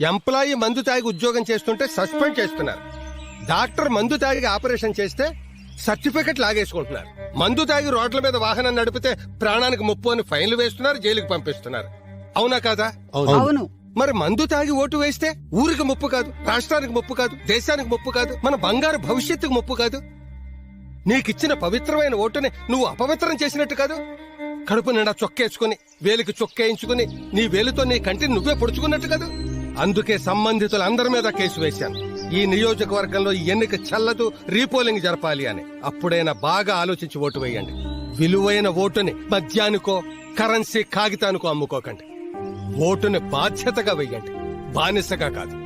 Employee మందు తాగి ఉద్యోగం చేస్తుంటే సస్పెండ్ చేస్తున్నారు. డాక్టర్ మందు తాగి ఆపరేషన్ చేస్తే సర్టిఫికెట్ లాగేసుకుంటున్నారు. మందు తాగి రోడ్ల మీద వాహనం నడిపితే ప్రాణానికి ముప్పు అని ఫైన్లు వేస్తున్నారు జైలుకి పంపిస్తున్నారు. అవునా కాదా? అవును. మరి మందు తాగి ఓటు వేస్తే ఊరికి ముప్పు కాదు రాష్ట్రానికి ముప్పు కాదు దేశానికి ముప్పు కాదు మన బంగారు భవిష్యత్తుకు ముప్పు కాదు. నీకిచ్చిన పవిత్రమైన ఓటుని నువ్వు అపవిత్రం చేసినట్టు కాదు. కడుపు నిండా చొక్కేసుకుని వేలికి చొక్కేయించుకుని నీ వేలుతో నీ కంటిని నువ్వే పొడుచుకున్నట్టు కాదు. అందుకే సంబంధితులందరి మీద కేసు వేశాను. ఈ నియోజకవర్గంలో ఈ ఎన్నిక చల్లదు రీపోలింగ్ జరపాలి అని. అప్పుడైనా బాగా ఆలోచించి ఓటు వేయండి. విలువైన ఓటుని మద్యానికో కరెన్సీ కాగితానికో అమ్ముకోకండి. ఓటుని బాధ్యతగా వేయండి. బానిసగా కాదు.